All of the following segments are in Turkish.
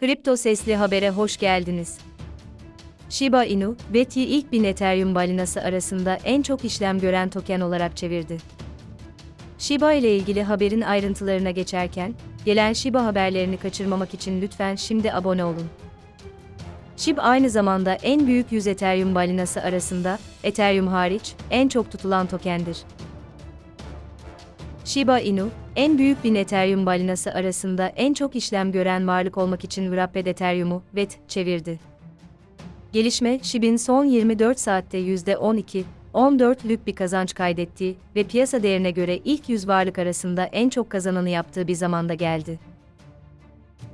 Kripto Sesli Haber'e hoş geldiniz. Shiba Inu, Betty ilk bin Ethereum balinası arasında en çok işlem gören token olarak çevirdi. Shiba ile ilgili haberin ayrıntılarına geçerken, gelen Shiba haberlerini kaçırmamak için lütfen şimdi abone olun. SHIB aynı zamanda en büyük 100 Ethereum balinası arasında, Ethereum hariç, en çok tutulan tokendir. Shiba Inu, en büyük 1000 Ethereum balinası arasında en çok işlem gören varlık olmak için Wrapped Ethereum'u, VET, çevirdi. Gelişme, SHIB'in son 24 saatte %12, 14'lük bir kazanç kaydettiği ve piyasa değerine göre ilk 100 varlık arasında en çok kazananı yaptığı bir zamanda geldi.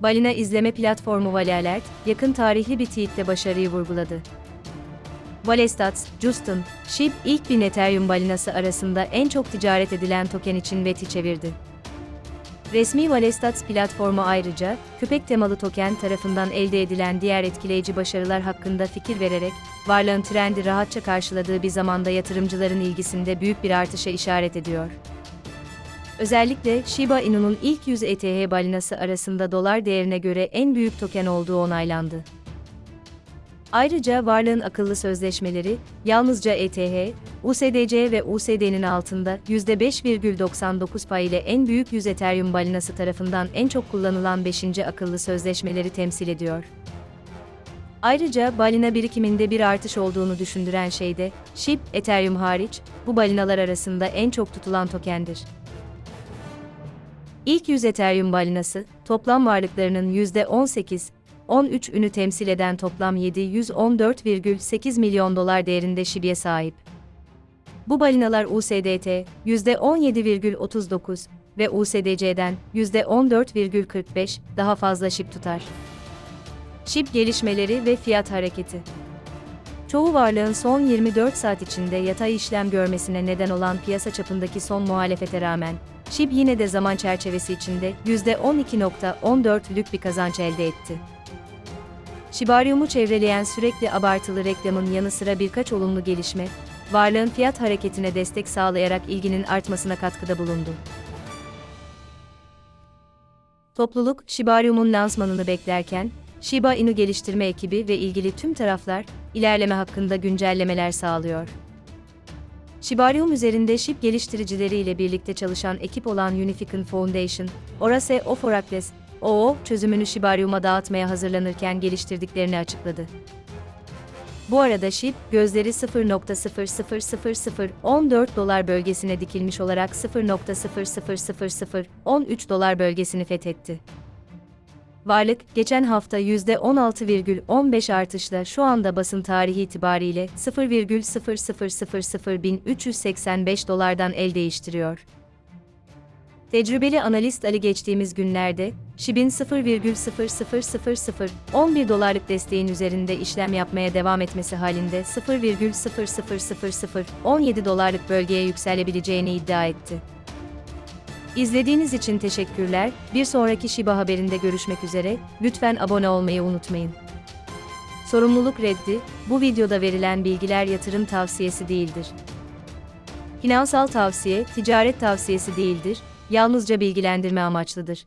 Balina izleme platformu Valalert, yakın tarihli bir tweette başarıyı vurguladı. Valestats, Justin, SHIB ilk 1000 Ethereum balinası arasında en çok ticaret edilen token için VET'i çevirdi. Resmi Valestats platformu ayrıca, köpek temalı token tarafından elde edilen diğer etkileyici başarılar hakkında fikir vererek, varlığın trendi rahatça karşıladığı bir zamanda yatırımcıların ilgisinde büyük bir artışa işaret ediyor. Özellikle Shiba Inu'nun ilk 100 ETH balinası arasında dolar değerine göre en büyük token olduğu onaylandı. Ayrıca varlığın akıllı sözleşmeleri, yalnızca ETH, USDC ve USD'nin altında %5,99 pay ile en büyük 100 Ethereum balinası tarafından en çok kullanılan 5. akıllı sözleşmeleri temsil ediyor. Ayrıca balina birikiminde bir artış olduğunu düşündüren şey de, SHIB, Ethereum hariç, bu balinalar arasında en çok tutulan tokendir. İlk 100 Ethereum balinası, toplam varlıklarının %18, 13 ünü temsil eden toplam 714,8 milyon dolar değerinde şibiye sahip. Bu balinalar USDT %17,39 ve USDC'den %14,45 daha fazla şip tutar. Şip gelişmeleri ve fiyat hareketi. Çoğu varlığın son 24 saat içinde yatay işlem görmesine neden olan piyasa çapındaki son muhalefete rağmen, SHIB yine de zaman çerçevesi içinde %12.14'lük bir kazanç elde etti. Shibarium'u çevreleyen sürekli abartılı reklamın yanı sıra birkaç olumlu gelişme, varlığın fiyat hareketine destek sağlayarak ilginin artmasına katkıda bulundu. Topluluk, Shibarium'un lansmanını beklerken, Shiba Inu geliştirme ekibi ve ilgili tüm taraflar, ilerleme hakkında güncellemeler sağlıyor. Shibarium üzerinde SHIB geliştiricileri ile birlikte çalışan ekip olan Unifican Foundation, Orase of Oracles, OO çözümünü Shibarium'a dağıtmaya hazırlanırken geliştirdiklerini açıkladı. Bu arada SHIB, gözleri 0.00014 dolar bölgesine dikilmiş olarak 0.00013 dolar bölgesini fethetti. Varlık, geçen hafta %16,15 artışla şu anda basın tarihi itibariyle 0,0000385 dolardan el değiştiriyor. Tecrübeli analist Ali geçtiğimiz günlerde, SHIB'in 0,00011 dolarlık desteğin üzerinde işlem yapmaya devam etmesi halinde 0,00017 dolarlık bölgeye yükselebileceğini iddia etti. İzlediğiniz için teşekkürler. Bir sonraki Shiba haberinde görüşmek üzere. Lütfen abone olmayı unutmayın. Sorumluluk reddi, bu videoda verilen bilgiler yatırım tavsiyesi değildir. Finansal tavsiye, ticaret tavsiyesi değildir, yalnızca bilgilendirme amaçlıdır.